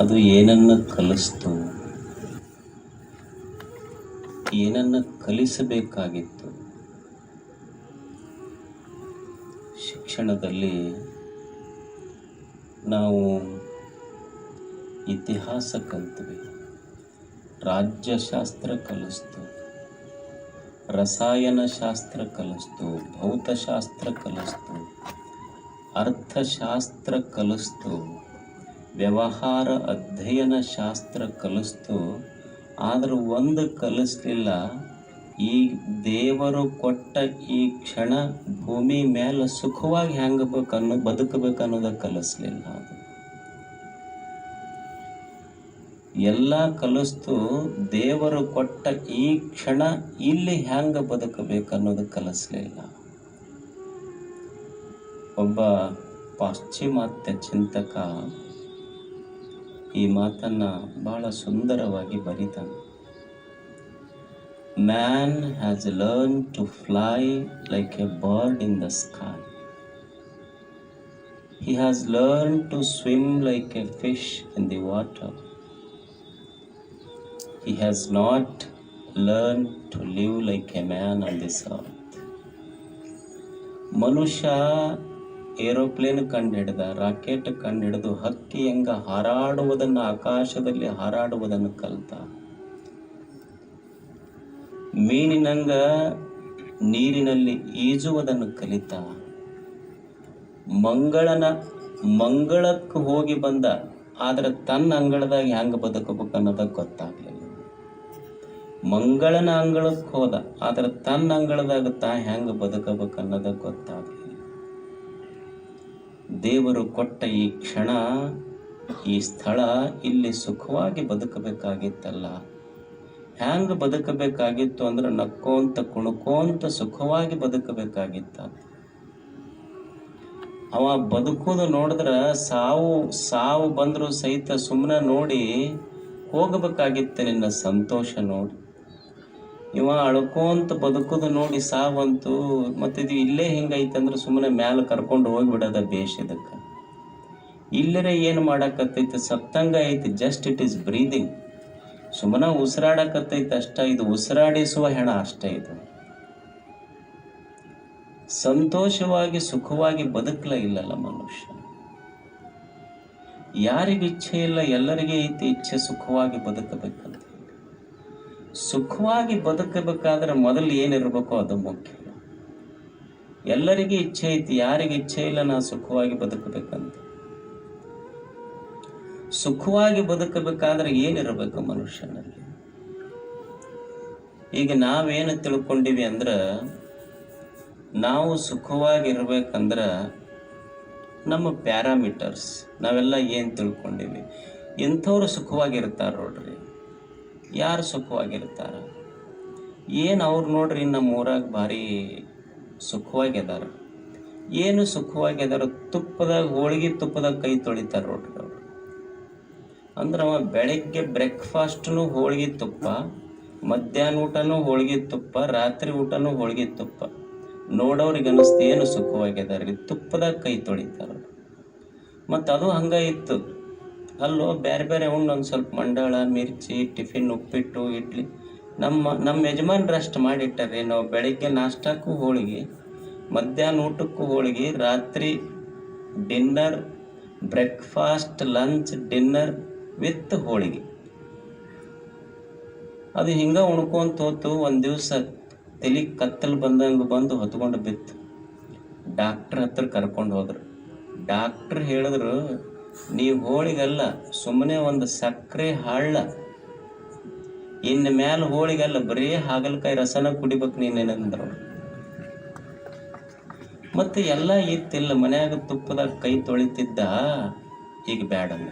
ಅದು ಏನನ್ನು ಕಲಿಸ್ತು? ಏನನ್ನು ಕಲಿಸಬೇಕಾಗಿತ್ತು? ಶಿಕ್ಷಣದಲ್ಲಿ ನಾವು ಇತಿಹಾಸ ಕಲ್ತ್ವಿ, ರಾಜ್ಯಶಾಸ್ತ್ರ ಕಲಿಸ್ತು ರಸಾಯನಶಾಸ್ತ್ರ ಕಲಿಸ್ತು, ಭೌತಶಾಸ್ತ್ರ ಕಲಿಸ್ತು, ಅರ್ಥಶಾಸ್ತ್ರ ಕಲಿಸ್ತು. ವ್ಯವಹಾರ ಅಧ್ಯಯನ ಶಾಸ್ತ್ರ ಕಲಿಸ್ತು. ಆದ್ರ ಒಂದು ಕಲಿಸ್ಲಿಲ್ಲ. ಈ ದೇವರು ಕೊಟ್ಟ ಈ ಕ್ಷಣ ಭೂಮಿ ಮೇಲೆ ಸುಖವಾಗಿ ಹೆಂಗಬೇಕು ಅನ್ನೋ, ಬದುಕಬೇಕು ಅನ್ನೋದ ಕಲಿಸ್ಲಿಲ್ಲ ಅದು. ಎಲ್ಲ ಕಲಿಸ್ತು, ದೇವರು ಕೊಟ್ಟ ಈ ಕ್ಷಣ ಇಲ್ಲಿ ಹೆಂಗೆ ಬದುಕಬೇಕು ಅನ್ನೋದು ಕಲಿಸ್ಲಿಲ್ಲ. ಒಬ್ಬ ಪಾಶ್ಚಿಮಾತ್ಯ ಚಿಂತಕ ಈ ಮಾತನ್ನ ಬಹಳ ಸುಂದರವಾಗಿ ಬರೀತಾನೆ man has learn to fly like a bird in the sky He has learned to swim like a fish in the water. He has not learned to live like a man on this earth. ಮನುಷ್ಯ aeroplane ಕಂಡುಹಿಡಿದ, rocket ಕಂಡುಹಿಡಿದು, ಹಕ್ಕಿ ಹೆಂಗ ಹಾರಾಡುವುದನ್ನು ಆಕಾಶದಲ್ಲಿ ಹಾರಾಡುವುದನ್ನು ಕಲ್ತ. ಮೀನಿನಂಗ ನೀರಿನಲ್ಲಿ ಈಜುವುದನ್ನು ಕಲಿತ. ಮಂಗಳನ, ಮಂಗಳಕ್ಕೆ ಹೋಗಿ ಬಂದ, ಆದ್ರೆ ತನ್ನ ಅಂಗಳದಾಗ ಹೆಂಗೆ ಬದುಕಬೇಕು ಅನ್ನೋದ ಗೊತ್ತಾಗ್ಲಿಲ್ಲ. ಮಂಗಳನ ಅಂಗಳಕ್ಕೆ ಹೋದ, ಆದ್ರೆ ತನ್ನ ಅಂಗಳದಾಗ ತಾ ಹೆಂಗೆ ಬದುಕಬೇಕು ಅನ್ನೋದ ಗೊತ್ತಾಗ್ಲಿಲ್ಲ. ದೇವರು ಕೊಟ್ಟ ಈ ಕ್ಷಣ, ಈ ಸ್ಥಳ ಇಲ್ಲಿ ಸುಖವಾಗಿ ಬದುಕಬೇಕಾಗಿತ್ತಲ್ಲ. ಹ್ಯಾಂಗ ಬದುಕಬೇಕಾಗಿತ್ತು ಅಂದ್ರೆ ನಕ್ಕೋಂತ, ಕುಣ್ಕೋಂತ ಸುಖವಾಗಿ ಬದುಕಬೇಕಾಗಿತ್ತ. ಅವ ಬದುಕೋದು ನೋಡಿದ್ರ ಸಾವು ಸಾವು ಬಂದ್ರು ಸಹಿತ ಸುಮ್ಮನೆ ನೋಡಿ ಹೋಗಬೇಕಾಗಿತ್ತು ನಿನ್ನ ಸಂತೋಷ ನೋಡಿ. ಇವ ಅಳ್ಕೊಂತ ಬದುಕುದು ನೋಡಿ ಸಾವಂತು, ಮತ್ತೆ ಇದು ಇಲ್ಲೇ ಹಿಂಗೈತಂದ್ರೆ ಸುಮ್ಮನೆ ಮ್ಯಾಲ ಕರ್ಕೊಂಡು ಹೋಗ್ಬಿಡೋದ ಬೇಷ್ ಇದಕ್ಕೆ. ಇಲ್ಲರೆ ಏನು ಮಾಡಕತ್ತೈತೆ? ಸಪ್ತಂಗ ಐತಿ ಜಸ್ಟ್ ಇಟ್ ಈಸ್ ಬ್ರೀದಿಂಗ್ ಸುಮ್ಮನೆ ಉಸಿರಾಡಕತ್ತೈತೆ ಅಷ್ಟ, ಇದು ಉಸಿರಾಡಿಸುವ ಹೆಣ ಅಷ್ಟೇ ಇದು. ಸಂತೋಷವಾಗಿ, ಸುಖವಾಗಿ ಬದುಕಲ ಇಲ್ಲಲ್ಲ ಮನುಷ್ಯ. ಯಾರಿಗೆ ಇಚ್ಛೆ ಇಲ್ಲ, ಎಲ್ಲರಿಗೆ ಐತಿ ಇಚ್ಛೆ ಸುಖವಾಗಿ ಬದುಕಬೇಕಂತ ಸುಖವಾಗಿ ಬದುಕಬೇಕಾದ್ರೆ ಮೊದಲು ಏನಿರಬೇಕು ಅದು ಮುಖ್ಯ. ಎಲ್ಲರಿಗೆ ಇಚ್ಛೆ ಐತಿ, ಯಾರಿಗೆ ಇಚ್ಛೆ ಇಲ್ಲ ನಾ ಸುಖವಾಗಿ ಬದುಕಬೇಕಂತ. ಸುಖವಾಗಿ ಬದುಕಬೇಕಾದ್ರೆ ಏನಿರಬೇಕು ಮನುಷ್ಯನಲ್ಲಿ? ಈಗ ನಾವೇನು ತಿಳ್ಕೊಂಡಿವಿ ಅಂದ್ರೆ, ನಾವು ಸುಖವಾಗಿರ್ಬೇಕಂದ್ರ ನಮ್ಮ ಪ್ಯಾರಾಮೀಟರ್ಸ್, ನಾವೆಲ್ಲ ಏನು ತಿಳ್ಕೊಂಡಿವಿ? ಇಂಥವ್ರು ಸುಖವಾಗಿರ್ತಾರೆ ನೋಡ್ರಿ. ಯಾರು ಸುಖವಾಗಿರ್ತಾರೆ ಏನು ಅವ್ರು ನೋಡ್ರಿ ನಮ್ಮ ಊರಾಗ ಭಾರಿ ಸುಖವಾಗಿದಾರ. ಏನು ಸುಖವಾಗಿದಾರ ತುಪ್ಪದಾಗ, ಹೋಳಿಗೆ ತುಪ್ಪದಾಗ ಕೈ ತೊಳಿತಾರೆ ನೋಡ್ರಿ ಅವರು. ಅಂದ್ರೆ ಅವ ಬೆಳಗ್ಗೆ ಬ್ರೇಕ್ಫಾಸ್ಟ್ನು ಹೋಳಿಗೆ ತುಪ್ಪ, ಮಧ್ಯಾಹ್ನ ಊಟನೂ ಹೋಳಿಗೆ ತುಪ್ಪ, ರಾತ್ರಿ ಊಟನೂ ಹೋಳಿಗೆ ತುಪ್ಪ. ನೋಡೋರಿಗೆ ಅನಿಸ್ತು ಏನು ಸುಖವಾಗಿದಾರೆ ತುಪ್ಪದಾಗ ಕೈ ತೊಳಿತಾರ. ಮತ್ತು ಅದು ಹಂಗ ಇತ್ತು. ಅಲ್ಲೋ ಬೇರೆ ಬೇರೆ ಉಣ್ಣು ಒಂದು ಸ್ವಲ್ಪ ಮಂಡಾಳ, ಮಿರ್ಚಿ, ಟಿಫಿನ್, ಉಪ್ಪಿಟ್ಟು, ಇಡ್ಲಿ. ನಮ್ಮ ನಮ್ಮ ಯಜಮಾನ್ರು ಅಷ್ಟು ಮಾಡಿಟ್ಟಾರೆ ನಾವು ಬೆಳಿಗ್ಗೆ ನಾಷ್ಟಕ್ಕೂ ಹೋಳಿಗೆ, ಮಧ್ಯಾಹ್ನ ಊಟಕ್ಕೂ ಹೋಳಿಗೆ, ರಾತ್ರಿ dinner, breakfast, lunch, dinner with ಹೋಳಿಗೆ. ಅದು ಹಿಂಗ ಉಣ್ಕೊಂತ ಹೋತು, ಒಂದು ದಿವಸ ತಲೆ ಕತ್ತಲು ಬಂದಂಗೆ ಬಂದು ಹೊತ್ಕೊಂಡು ಬಿತ್ತು. ಡಾಕ್ಟ್ರ್ ಹತ್ರ ಕರ್ಕೊಂಡು ಹೋದ್ರು. ಡಾಕ್ಟ್ರ್ ಹೇಳಿದ್ರು ನೀವು ಹೋಳಿಗಲ್ಲ ಸುಮ್ಮನೆ ಒಂದು ಸಕ್ಕರೆ ಹಳ್ಳ. ಇನ್ನು ಮ್ಯಾಲ ಹೋಳಿಗಲ್ಲ ಬರೀ ಹಾಗಲಕಾಯಿ ರಸನ ಕುಡಿಬೇಕು ನೀನೇನಂದ್ರು ಮತ್ತೆ ಎಲ್ಲ ಇತ್ತಿಲ್ಲ, ಮನ್ಯಾಗ ತುಪ್ಪದಾಗ ಕೈ ತೊಳಿತಿದ್ದ, ಈಗ ಬ್ಯಾಡ ಅಂದ.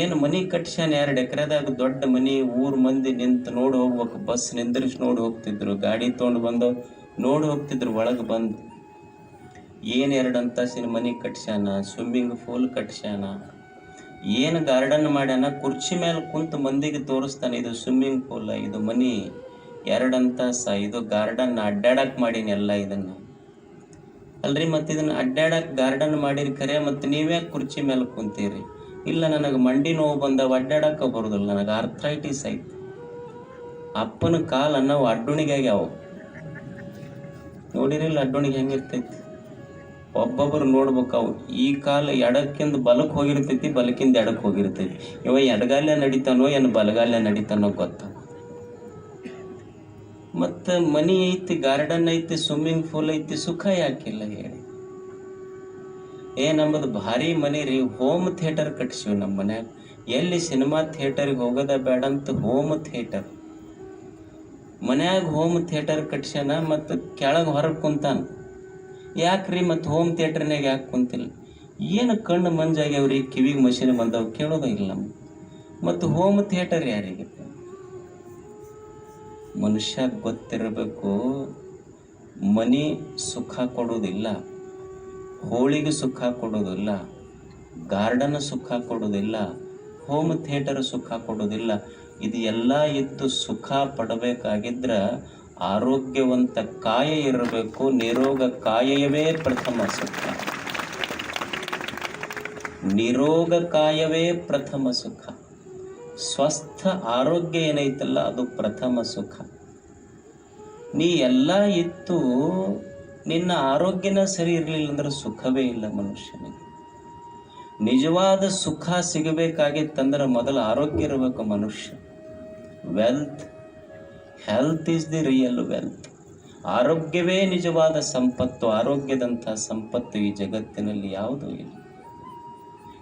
ಏನು ಮನಿ ಕಟ್ಸ್ಯಾನ ಎರಡು ಎಕರೆದಾಗ ದೊಡ್ಡ ಮನಿ, ಊರ್ ಮಂದಿ ನಿಂತು ನೋಡಿ ಹೋಗ್ಬೇಕು, ಬಸ್ ನಿಂದ್ರಿಸಿ ನೋಡಿ ಹೋಗ್ತಿದ್ರು, ಗಾಡಿ ತೊಗೊಂಡು ಬಂದು ನೋಡಿ ಹೋಗ್ತಿದ್ರು, ಒಳಗೆ ಬಂದು. ಏನು ಎರಡು ಮನೆ ಕಟ್ಸ್ಯಾನ ಸ್ವಿಮ್ಮಿಂಗ್ ಫೂಲ್ ಕಟ್ಸ್ಯಾನ, ಏನು ಗಾರ್ಡನ್ ಮಾಡ್ಯಾನ, ಕುರ್ಚಿ ಮೇಲೆ ಕುಂತು ಮಂದಿಗೆ ತೋರಿಸ್ತಾನೆ, ಇದು ಸ್ವಿಮ್ಮಿಂಗ್ ಪೂಲ ಇದು ಮನಿ. ಎರಡು ಅಂತಾಸ ಇದು ಗಾರ್ಡನ್ ಅಡ್ಡಾಡಕ್ಕೆ ಮಾಡೀನಿ ಎಲ್ಲ ಇದನ್ನು. ಅಲ್ರಿ ಮತ್ತು ಇದನ್ನು ಅಡ್ಡಾಡಕ್ಕೆ ಗಾರ್ಡನ್ ಮಾಡಿರಿ ಖರೆ ಮತ್ತು ನೀವೇ ಕುರ್ಚಿ ಮೇಲೆ ಕುಂತೀರಿ? ಇಲ್ಲ ನನಗೆ ಮಂಡಿ ನೋವು ಬಂದಾಗ ಅಡ್ಡಾಡಕ್ಕೆ ಬರೋದಿಲ್ಲ, ನನಗೆ ಆರ್ಥ್ರೈಟಿಸ್ ಆಯ್ತು ಅಪ್ಪನ ಕಾಲ ನಾವು ಅಡ್ಡುಣಿಗೆ ಆಗ್ಯಾವ. ನೋಡಿರಿಲ್ಲ ಅಡ್ಡುಣಿಗೆ ಹೆಂಗಿರ್ತೈತಿ ಒಬ್ಬೊಬ್ರು ನೋಡ್ಬೇಕು ಅವು. ಈ ಕಾಲ ಎಡಕ್ಕಿಂದ ಬಲಕ್ಕೆ ಹೋಗಿರ್ತೈತಿ, ಬಲಕ್ಕಿಂದ ಎಡಕ್ಕೆ ಹೋಗಿರ್ತೈತಿ. ಇವ ಎಡಗಾಲ್ಯ ನಡಿತಾನೋ, ಏನು ಬಲಗಾಲ್ಯ ನಡಿತಾನೋ ಗೊತ್ತ. ಮತ್ತು ಮನಿ ಐತಿ, ಗಾರ್ಡನ್ ಐತಿ, ಸ್ವಿಮ್ಮಿಂಗ್ ಪೂಲ್ ಐತಿ, ಸುಖ ಯಾಕಿಲ್ಲ ಹೇಳಿ. ಏ, ನಮ್ಮದು ಭಾರಿ ಮನೆ ರೀ. ಹೋಮ್ ಥಿಯೇಟರ್ ಕಟ್ಸಿವಿ ನಮ್ಮ ಮನ್ಯಾಗ. ಎಲ್ಲಿ ಸಿನಿಮಾ ಥಿಯೇಟರ್ಗೆ ಹೋಗೋದ ಬೇಡ ಅಂತ ಹೋಮ್ ಥಿಯೇಟರ್. ಮನ್ಯಾಗ ಹೋಮ್ ಥಿಯೇಟರ್ ಕಟ್ಸ್ಯಾನ ಮತ್ತು ಕೆಳಗೆ ಹೊರಗೆ ಕುಂತಾನ. ಯಾಕ್ರಿ ಮತ್ತು ಹೋಮ್ ಥಿಯೇಟ್ರ್ನಾಗ ಯಾಕೆ ಕುಂತಿಲ್ಲ? ಏನು ಕಣ್ಣು ಮಂಜಾಗ್ಯಾವ್ರಿ ಕಿವಿಗೆ ಮಷಿನ್ ಬಂದವು ಕೇಳೋದಾಗಿಲ್ಲ ನಮ್ಗೆ. ಮತ್ತು ಹೋಮ್ ಥಿಯೇಟರ್ ಯಾರಿಗೆ? ಮನುಷ್ಯ ಗೊತ್ತಿರಬೇಕು, ಮನಿ ಸುಖ ಕೊಡೋದಿಲ್ಲ ಹೋಳಿಗೆ ಸುಖ ಕೊಡೋದಿಲ್ಲ ಗಾರ್ಡನ್ ಸುಖ ಕೊಡೋದಿಲ್ಲ ಹೋಮ್ ಥಿಯೇಟರ್ ಸುಖ ಕೊಡೋದಿಲ್ಲ ಇದು ಎಲ್ಲ ಇತ್ತು ಸುಖ ಪಡಬೇಕಾಗಿದ್ರ ಆರೋಗ್ಯವಂತ ಕಾಯ ಇರಬೇಕು, ನಿರೋಗ ಕಾಯವೇ ಪ್ರಥಮ ಸುಖ. ನಿರೋಗ ಕಾಯವೇ ಪ್ರಥಮ ಸುಖ. ಸ್ವಸ್ಥ ಆರೋಗ್ಯ ಏನೈತಲ್ಲ, ಅದು ಪ್ರಥಮ ಸುಖ. ನೀ ಎಲ್ಲ ಇತ್ತು, ನಿನ್ನ ಆರೋಗ್ಯನ ಸರಿ ಇರಲಿಲ್ಲ ಅಂದ್ರೆ ಸುಖವೇ ಇಲ್ಲ ಮನುಷ್ಯನಿಗೆ. ನಿಜವಾದ ಸುಖ ಸಿಗಬೇಕಾಗಿತ್ತಂದ್ರೆ ಮೊದಲು ಆರೋಗ್ಯ ಇರಬೇಕು ಮನುಷ್ಯ. Wealth health is the real wealth ಆರೋಗ್ಯವೇ ನಿಜವಾದ ಸಂಪತ್ತು, ಆರೋಗ್ಯದಂಥ ಸಂಪತ್ತು ಈ ಜಗತ್ತಿನಲ್ಲಿ ಯಾವುದೂ ಇಲ್ಲ.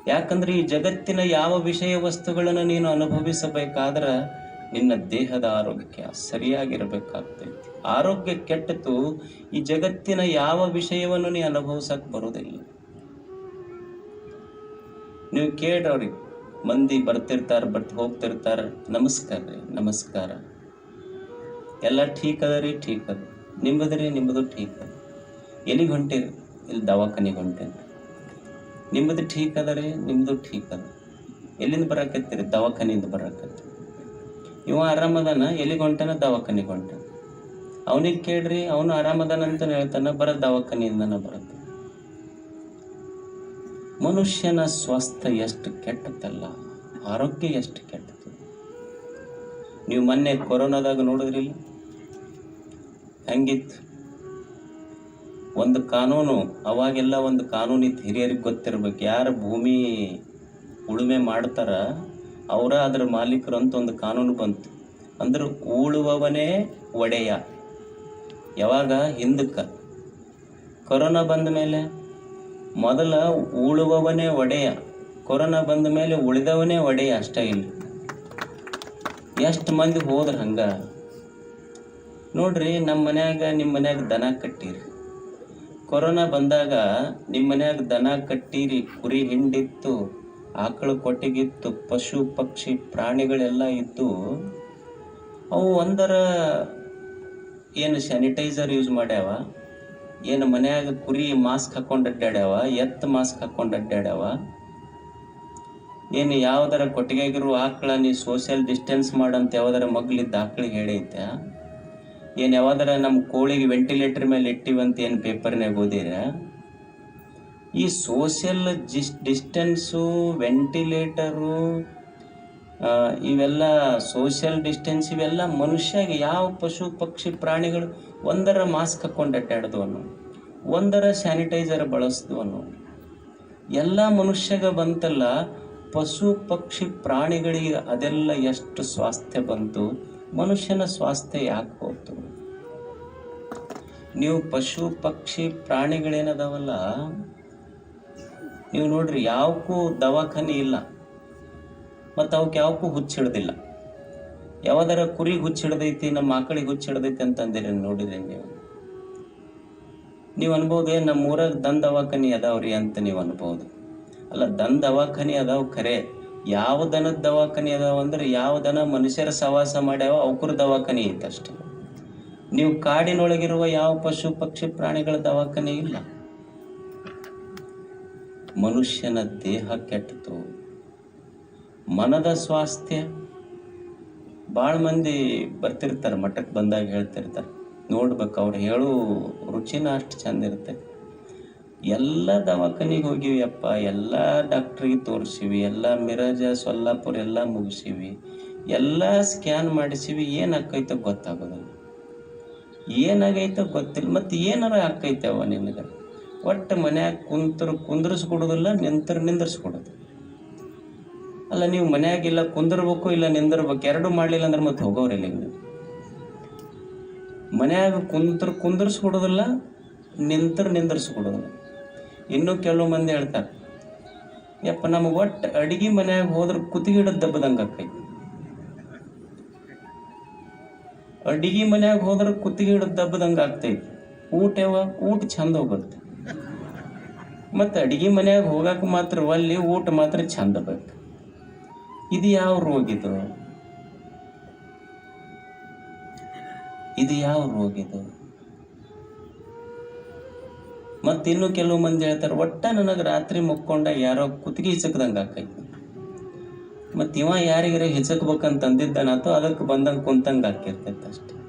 ಯಾಕಂದ್ರೆ ಈ ಜಗತ್ತಿನ ಯಾವ ವಿಷಯ ವಸ್ತುಗಳನ್ನು ನೀನು ಅನುಭವಿಸಬೇಕಾದ್ರೆ ನಿನ್ನ ದೇಹದ ಆರೋಗ್ಯ ಸರಿಯಾಗಿರಬೇಕಾಗ್ತೈತಿ. ಆರೋಗ್ಯ ಕೆಟ್ಟತು ಈ ಜಗತ್ತಿನ ಯಾವ ವಿಷಯವನ್ನು ನೀ ಅನುಭವಿಸಕ್ ಬರೋದಿಲ್ಲ ನೀವು ಕೇಳ್ರಿ ಮಂದಿ ಬರ್ತಿರ್ತಾರೆ, ಬರ್ತ ಹೋಗ್ತಿರ್ತಾರ. ನಮಸ್ಕಾರ ರೀ, ನಮಸ್ಕಾರ. ಎಲ್ಲ ಠೀಕ್ ಅದ ರೀ ಠೀಕ್ ಅದ ನಿಮ್ಮದು ರೀ ನಿಮ್ಮದು ಠೀಕ್ ಅದ ಎಲ್ಲಿಗೆ ಹೊಂಟಿರಿ. ಇಲ್ಲಿ ದವಾಖಾನಿಗೆ ಹೊಂಟೇನಿ ನಿಮ್ಮದು ಠೀಕ್ ಅದ ರೀ ನಿಮ್ಮದು ಠೀಕ್ ಅದ ಎಲ್ಲಿಂದ ಬರಕತ್ತೀರಿ? ದವಾಖಾನೆಯಿಂದ ಬರಕತ್ತೀರಿ. ಇವ ಆರಾಮದಾನ? ಎಲ್ಲಿಗೆ ಹೊಂಟಾನ ದವಾಖಾನಿಗೆ ಹೊಂಟಾನ. ಅವನಿಗೆ ಕೇಳ್ರಿ, ಅವನು ಆರಾಮದಾನ ಅಂತ ಹೇಳ್ತಾನ, ಬರ ದವಾಖಾನಿಯಿಂದನ ಬರುತ್ತೆ. ಮನುಷ್ಯನ ಸ್ವಾಸ್ಥ್ಯ ಎಷ್ಟು ಕೆಟ್ಟದಲ್ಲ ಆರೋಗ್ಯ ಎಷ್ಟು ಕೆಟ್ಟದು ನೀವು ಮೊನ್ನೆ ಕೊರೋನಾದಾಗ ನೋಡಿದ್ರಿಲ್ಲ? ಹೆಂಗಿತ್ತು? ಒಂದು ಕಾನೂನು, ಅವಾಗೆಲ್ಲ ಒಂದು ಕಾನೂನು ಇತ್ತು ಹಿರಿಯರಿಗೆ ಗೊತ್ತಿರ್ಬೇಕು. ಯಾರು ಭೂಮಿ ಉಳುಮೆ ಮಾಡ್ತಾರ, ಅವರ ಅದರ ಮಾಲೀಕರು ಅಂತ ಒಂದು ಕಾನೂನು ಬಂತು. ಅಂದ್ರೆ ಉಳುವವನೇ ಒಡೆಯ. ಯಾವಾಗ? ಹಿಂದಕ್ಕೆ. ಕೊರೋನಾ ಬಂದ ಮೇಲೆ. ಮೊದಲ ಉಳುವವನೇ ಒಡೆಯ. ಕೊರೋನಾ ಬಂದ ಮೇಲೆ ಉಳಿದವನೇ ಒಡೆಯ ಅಷ್ಟೇ ಇಲ್ಲಿ. ಎಷ್ಟು ಮಂದಿ ಹೋದ್ರೆ ಹಂಗ? ನೋಡ್ರಿ ನಮ್ಮ ಮನ್ಯಾಗ ನಿಮ್ಮ ಮನ್ಯಾಗ ದನ ಕಟ್ಟೀರಿ. ಕೊರೋನಾ ಬಂದಾಗ ನಿಮ್ಮ ಮನ್ಯಾಗ ದನ ಕಟ್ಟೀರಿ, ಕುರಿ ಹಿಂಡಿತ್ತು, ಆಕಳು ಕೊಟ್ಟಿಗಿತ್ತು, ಪಶು, ಪಕ್ಷಿ, ಪ್ರಾಣಿಗಳೆಲ್ಲ ಇದ್ದು, ಅವು ಒಂದರ ಏನು ಸ್ಯಾನಿಟೈಸರ್ ಯೂಸ್ ಮಾಡ್ಯಾವ? ಏನು ಮನ್ಯಾಗ ಕುರಿ ಮಾಸ್ಕ್ ಹಾಕೊಂಡು ಅಡ್ಡಾಡ್ಯಾವ ಎತ್ತು ಮಾಸ್ಕ್ ಹಾಕೊಂಡು ಅಡ್ಡಾಡ್ಯಾವ ಏನು ಯಾವ್ದಾರ ಕೊಟ್ಟಿಗೆಗಿರುವ ಆಕಳ ನೀ ಸೋಷಿಯಲ್ ಡಿಸ್ಟೆನ್ಸ್ ಮಾಡಂತ ಯಾವ್ದಾರ ಮಗ್ಲಿದ್ದ ಆಕಳಿಗೆ ಹೇಳೈತೆ ಏನು ಯಾವ್ದಾರ ನಮ್ಮ ಕೋಳಿಗೆ ವೆಂಟಿಲೇಟರ್ ಮೇಲೆ ಇಟ್ಟಿವಂತ ಏನು ಪೇಪರ್ನಾಗ ಓದಿರ? ಈ ಸೋಷಿಯಲ್ ಜಿಸ್ ಡಿಸ್ಟೆನ್ಸು ವೆಂಟಿಲೇಟರು ಇವೆಲ್ಲ ಸೋಷಿಯಲ್ ಡಿಸ್ಟೆನ್ಸ್ ಇವೆಲ್ಲ ಮನುಷ್ಯಗೆ ಯಾವ ಪಶು, ಪಕ್ಷಿ, ಪ್ರಾಣಿಗಳು ಒಂದರ ಮಾಸ್ಕ್ ಅಡ್ಡಾಡ್ದು ಅನ್ನು ಒಂದರ ಸ್ಯಾನಿಟೈಸರ್ ಬಳಸ್ದು ಅನ್ನು ಎಲ್ಲ ಮನುಷ್ಯಗ ಬಂತಲ್ಲ ಪಶು ಪಕ್ಷಿ ಪ್ರಾಣಿಗಳಿಗೆ ಅದೆಲ್ಲ ಎಷ್ಟು ಸ್ವಾಸ್ಥ್ಯ ಬಂತು? ಮನುಷ್ಯನ ಸ್ವಾಸ್ಥ್ಯ ಯಾಕೆ ಹೋಯ್ತು ನೀವು ಪಶು ಪಕ್ಷಿ ಪ್ರಾಣಿಗಳೇನದವಲ್ಲ? ನೀವು ನೋಡ್ರಿ, ಯಾವಕ್ಕೂ ದವಾಖಾನೆ ಇಲ್ಲ. ಮತ್ತು ಅವಕ್ಕೆ ಯಾವಕ್ಕೂ ಹುಚ್ಚಿಡ್ದಿಲ್ಲ. ಯಾವ್ದಾರ ಕುರಿಗೆ ಹುಚ್ಚಿಡ್ದೈತಿ, ನಮ್ಮ ಆಕಳಿಗೆ ಹುಚ್ಚಿಡ್ದೈತಿ ಅಂತಂದಿರಿ ನೋಡಿದ್ರಿ ನೀವು. ನೀವು ಅನ್ಬೋದು ನಮ್ಮ ಊರಾಗ ದನ್ ದವಾಖಾನೆ ಅದಾವ್ರಿ ಅಂತ ನೀವು ಅನ್ಬೋದು. ಅಲ್ಲ ದನ್ ದವಾಖಾನೆ ಅದಾವ ಖರೆ. ಯಾವ ದನದ ದವಾಖಾನೆ ಅದಾವ ಅಂದ್ರೆ ಯಾವ ದನ ಮನುಷ್ಯರ ಸವಾಸ ಮಾಡ್ಯಾವ ಅವಕ್ರ ದವಾಖಾನೆ ಐತೆ ಅಷ್ಟೇ. ನೀವು ಕಾಡಿನೊಳಗಿರುವ ಯಾವ ಪಶು, ಪಕ್ಷಿ, ಪ್ರಾಣಿಗಳ ದವಾಖಾನೆ ಇಲ್ಲ. ಮನುಷ್ಯನ ದೇಹ ಕೆಟ್ಟಿತು ಮನದ ಸ್ವಾಸ್ಥ್ಯ. ಭಾಳ ಮಂದಿ ಬರ್ತಿರ್ತಾರೆ ಮಠಕ್ಕೆ ಬಂದಾಗ ಹೇಳ್ತಿರ್ತಾರೆ. ನೋಡ್ಬೇಕು, ಅವ್ರು ಹೇಳೋ ರುಚಿನ ಅಷ್ಟು ಚಂದ ಇರುತ್ತೆ. ಎಲ್ಲ ದವಾಖಾನಿಗೆ ಹೋಗಿವಿ ಅಪ್ಪ ಎಲ್ಲ ಡಾಕ್ಟ್ರಿಗೆ ತೋರಿಸಿವಿ, ಎಲ್ಲ ಮಿರಾಜ ಸೊಲ್ಲಾಪುರ ಎಲ್ಲ ಮುಗಿಸಿವಿ, ಎಲ್ಲ ಸ್ಕ್ಯಾನ್ ಮಾಡಿಸಿವಿ, ಏನು ಆಕೈತೆ ಗೊತ್ತಾಗೋದಿಲ್ಲ. ಏನಾಗೈತೆ ಗೊತ್ತಿಲ್ಲ, ಮತ್ತು ಏನಾರ ಆಕೈತವ ನಿನಗೆ. ಒಟ್ಟು ಮನ್ಯಾಗ ಕುಂತರು ಕುಂದ್ರಿಸ್ಕೊಡೋದಿಲ್ಲ, ನಿಂತರು ನಿಂದ್ರಿಸ್ಕೊಡೋದು. ಅಲ್ಲ ನೀವು ಮನ್ಯಾಗ ಇಲ್ಲ ಕುಂದಿರ್ಬೇಕು, ಇಲ್ಲ ನಿಂದಿರ್ಬೇಕು, ಎರಡು ಮಾಡಲಿಲ್ಲ ಅಂದ್ರೆ ಮತ್ತೆ ಹೋಗೋರಿಲ್ಲ ನೀವು? ಮನ್ಯಾಗ ಕುಂತರು ಕುಂದರ್ಸ್ಕೊಡೋದಿಲ್ಲ, ನಿಂತರು ನಿಂದರ್ಸ್ಕೊಡೋದಿಲ್ಲ. ಇನ್ನೂ ಕೆಲವು ಮಂದಿ ಹೇಳ್ತಾರೆ, ಯಪ್ಪ, ನಮಗೆ ಒಟ್ಟು ಅಡಿಗೆ ಮನೆಯಾಗ ಹೋದ್ರೆ ಕುತ್ತಿಗೆ ಹಿಡಿದು ದಬ್ಬದಂಗೆ ಆಕೈತಿ. ಅಡಿಗೆ ಮನ್ಯಾಗ ಹೋದ್ರೆ ಕುತ್ತಿಗೆ ಹಿಡಿದು ದಬ್ಬದಂಗೆ ಆಗ್ತೈತಿ. ಊಟ ಯಾವ ಊಟ ಚಂದ ಹೋಗುತ್ತೆ. ಮತ್ತು ಅಡಿಗೆ ಮನ್ಯಾಗ ಹೋಗಕ್ಕೆ ಮಾತ್ರ ಅಲ್ಲಿ ಊಟ ಮಾತ್ರ ಚಂದ ಬೇಕು ಇದು ಯಾವ ರೋಗ ಇದು? ಇದು ಯಾವ ರೋಗ ಇದು ಮತ್ತಿನ್ನು ಕೆಲವು ಮಂದಿ ಹೇಳ್ತಾರೆ, ಒಟ್ಟ ನನಗೆ ರಾತ್ರಿ ಮುಕ್ಕೊಂಡ ಯಾರೋ ಕುತ್ತಿಗೆ ಹಿಚಕ್ದಂಗೆ ಆಕೈತಿ. ಮತ್ತು ಇವ ಯಾರಿಗಾರ ಹಿಚಕ್ಬೇಕಂತ ಅಂದಿದ್ದಾನಾತು ಅದಕ್ಕೆ ಬಂದಂಗೆ ಕುಂತಂಗೆ ಆಕಿರ್ತೈತೆ ಅಷ್ಟೆ.